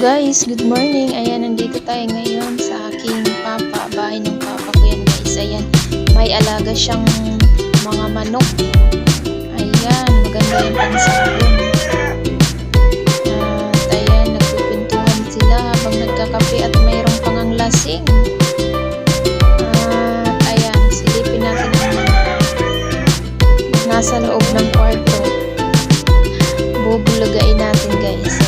Guys, good morning. Ayan, nandito tayo ngayon sa aking papa, bahay ng papa ko yan guys. Ayan, may alaga siyang mga manok. Ayan, maganda yung pansabon. At ayan, nagpipintuhan sila habang nagkakape at mayroong pangang lasing. At ayan, silipin natin ang nasa loob ng kwarto. Bubulagain natin guys.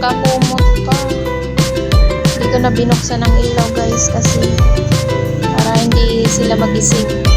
Nakakumot pa. Hindi ko na binuksan ang ilaw guys kasi para hindi sila magising.